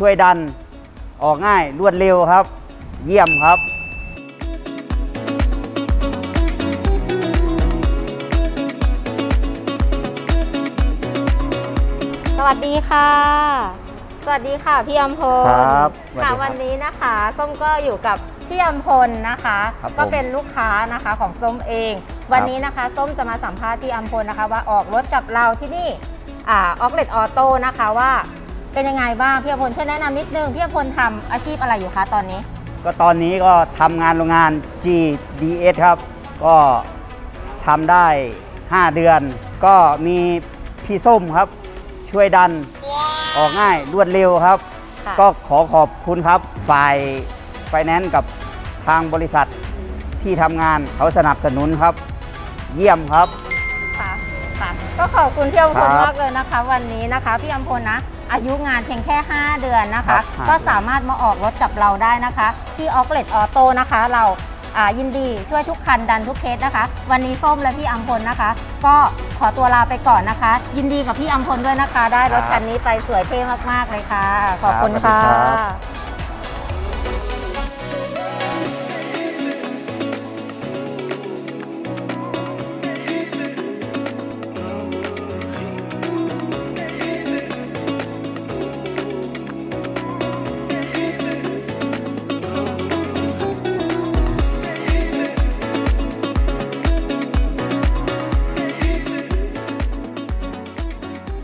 ช่วยดัน ออกง่ายรวดเร็วครับ เยี่ยมครับสวัสดีค่ะ สวัสดีค่ะพี่อำพลครับสวัสดีครัค่ะบวันนี้นะคะ ส้มก็อยู่กับพี่อำพลนะคะ ครับผมก็เป็นลูกค้านะคะของส้มเอง วันนี้นะคะ ส้มจะมาสัมภาษณ์พี่อำพลนะคะ ว่าออกรถกับเราที่นี่อ่าออกเลตออโต้นะคะว่า เป็นยังไงบ้างพี่อำพลช่วยแนะนำนิดนึงพี่อำพลทำอาชีพอะไรอยู่คะตอนนี้ ก็ตอนนี้ก็ทำงานโรงงาน GDS ครับ ก็ทำได้ 5 เดือน ก็มีพี่ส้มครับ ช่วยดันออกง่ายรวดเร็วครับ ค่ะ ก็ขอขอบคุณครับ ฝ่ายไฟแนนซ์กับทางบริษัทที่ทำงานเขาสนับสนุนครับ เยี่ยมครับค่ะค่ะ ก็ขอบคุณพี่อำพลครับมากเลยนะคะ วันนี้นะคะพี่อำพลนะ อายุงานเพียงแค่ 5 เดือนนะครัคะบห้าก็สามารถมาออกรถกับเราได้นะคะ ที่ออกเลตออโต้นะคะ เราอ่ายินดีช่วยทุกคันดันทุกเคสนะคะ วันนี้ส้มและพี่อำพลนะคะ ก็ขอตัวลาไปก่อนนะคะ ยินดีกับพี่อำพลด้วยนะคะ ได้รถคันนี้ไปสวยเท่มากๆเลยค่ะ ขอบคุณครับสวัสดีค่ะครับ